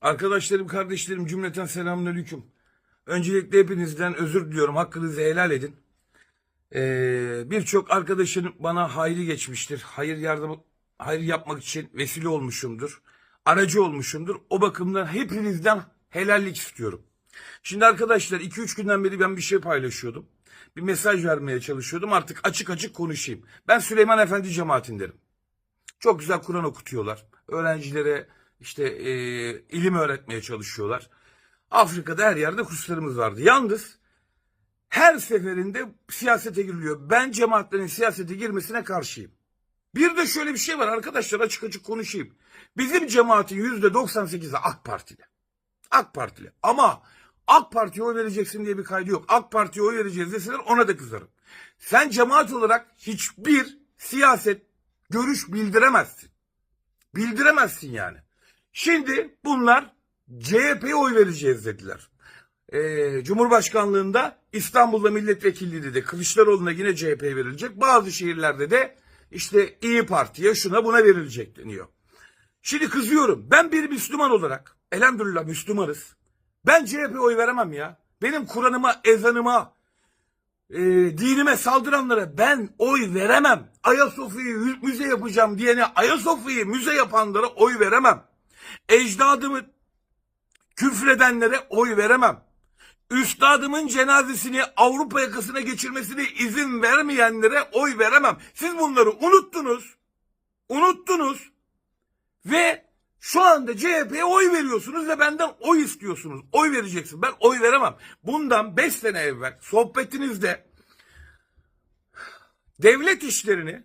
Arkadaşlarım, kardeşlerim cümleten selamünaleyküm. Öncelikle hepinizden özür diliyorum. Hakkınızı helal edin. Ee, Birçok arkadaşın bana hayri geçmiştir. Hayır yardım, hayır yapmak için vesile olmuşumdur. Aracı olmuşumdur. O bakımdan hepinizden helallik istiyorum. Şimdi arkadaşlar 2-3 günden beri ben bir şey paylaşıyordum. Bir mesaj vermeye çalışıyordum. Artık açık açık konuşayım. Ben Süleyman Efendi cemaatindenim. Çok güzel Kur'an okutuyorlar. Öğrencilere işte e, ilim öğretmeye çalışıyorlar. Afrika'da her yerde kurslarımız vardı. Yalnız her seferinde siyasete giriliyor. Ben cemaatlerin siyasete girmesine karşıyım. Bir de şöyle bir şey var arkadaşlar açık açık konuşayım. Bizim cemaatin yüzde 98'i AK Partili. AK Partili. Ama AK Parti'ye oy vereceksin diye bir kaydı yok. AK Parti'ye oy vereceğiz deseler ona da kızarım. Sen cemaat olarak hiçbir siyaset görüş bildiremezsin. Bildiremezsin yani. Şimdi bunlar CHP'ye oy vereceğiz dediler. Ee, Cumhurbaşkanlığında İstanbul'da milletvekilliği dedi. Kılıçdaroğlu'na yine CHP verilecek. Bazı şehirlerde de işte İyi Parti'ye şuna buna verilecek deniyor. Şimdi kızıyorum. Ben bir Müslüman olarak elhamdülillah Müslümanız. Ben CHP oy veremem ya. Benim Kur'an'ıma, ezanıma, e, dinime saldıranlara ben oy veremem. Ayasofya'yı müze yapacağım diyene Ayasofya'yı müze yapanlara oy veremem. Ecdadımı küfredenlere oy veremem. Üstadımın cenazesini Avrupa yakasına geçirmesine izin vermeyenlere oy veremem. Siz bunları unuttunuz. Unuttunuz. Ve şu anda CHP'ye oy veriyorsunuz ve benden oy istiyorsunuz. Oy vereceksin. Ben oy veremem. Bundan 5 sene evvel sohbetinizde devlet işlerini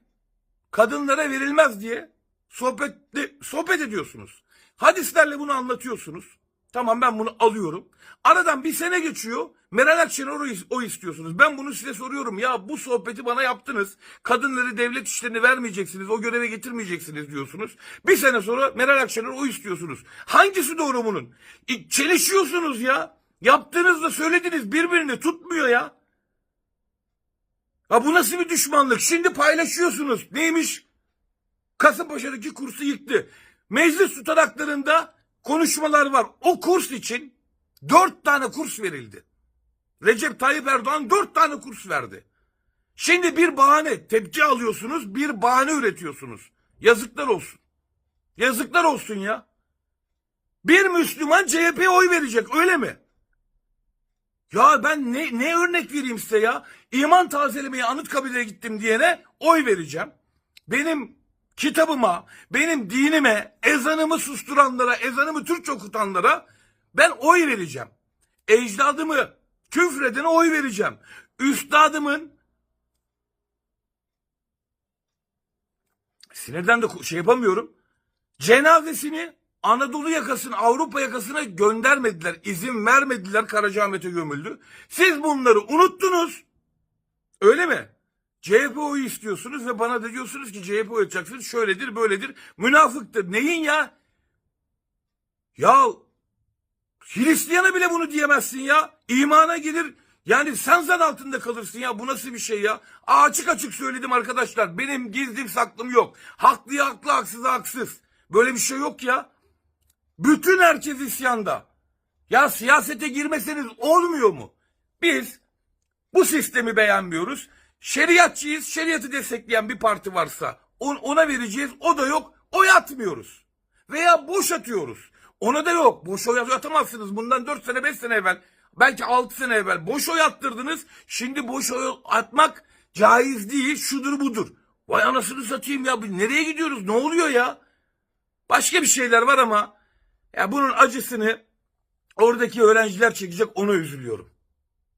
kadınlara verilmez diye sohbet, sohbet ediyorsunuz. Hadislerle bunu anlatıyorsunuz. Tamam ben bunu alıyorum. Aradan bir sene geçiyor. Meral Akşener o, istiyorsunuz. Ben bunu size soruyorum. Ya bu sohbeti bana yaptınız. Kadınları devlet işlerini vermeyeceksiniz. O göreve getirmeyeceksiniz diyorsunuz. Bir sene sonra Meral Akşener o istiyorsunuz. Hangisi doğru bunun? E, Çelişiyorsunuz ya. Yaptığınızda söylediniz birbirini tutmuyor ya. Ha bu nasıl bir düşmanlık? Şimdi paylaşıyorsunuz. Neymiş? Kasımpaşa'daki kursu yıktı. Meclis tutanaklarında konuşmalar var. O kurs için dört tane kurs verildi. Recep Tayyip Erdoğan dört tane kurs verdi. Şimdi bir bahane tepki alıyorsunuz, bir bahane üretiyorsunuz. Yazıklar olsun. Yazıklar olsun ya. Bir Müslüman CHP'ye oy verecek öyle mi? Ya ben ne, ne örnek vereyim size ya? İman tazelemeye Anıtkabir'e gittim diyene oy vereceğim. Benim kitabıma, benim dinime, ezanımı susturanlara, ezanımı Türkçe okutanlara ben oy vereceğim. Ecdadımı küfredene oy vereceğim. Üstadımın sinirden de şey yapamıyorum. Cenazesini Anadolu yakasına, Avrupa yakasına göndermediler. izin vermediler. Karacaahmet'e gömüldü. Siz bunları unuttunuz. Öyle mi? CHP oyu istiyorsunuz ve bana da diyorsunuz ki CHP oy atacaksınız. Şöyledir, böyledir. Münafıktır. Neyin ya? Ya Hristiyana bile bunu diyemezsin ya. İmana gelir. Yani sen zan altında kalırsın ya. Bu nasıl bir şey ya? Açık açık söyledim arkadaşlar. Benim gizlim saklım yok. Haklıya haklı, haksıza haksız. Böyle bir şey yok ya. Bütün herkes isyanda. Ya siyasete girmeseniz olmuyor mu? Biz bu sistemi beğenmiyoruz. Şeriatçıyız. Şeriatı destekleyen bir parti varsa on- ona vereceğiz. O da yok. Oy atmıyoruz. Veya boş atıyoruz. Ona da yok. Boş oy atamazsınız. Bundan 4 sene 5 sene evvel belki 6 sene evvel boş oy attırdınız. Şimdi boş oy atmak caiz değil. Şudur budur. Vay anasını satayım ya. Nereye gidiyoruz? Ne oluyor ya? Başka bir şeyler var ama ya bunun acısını oradaki öğrenciler çekecek ona üzülüyorum.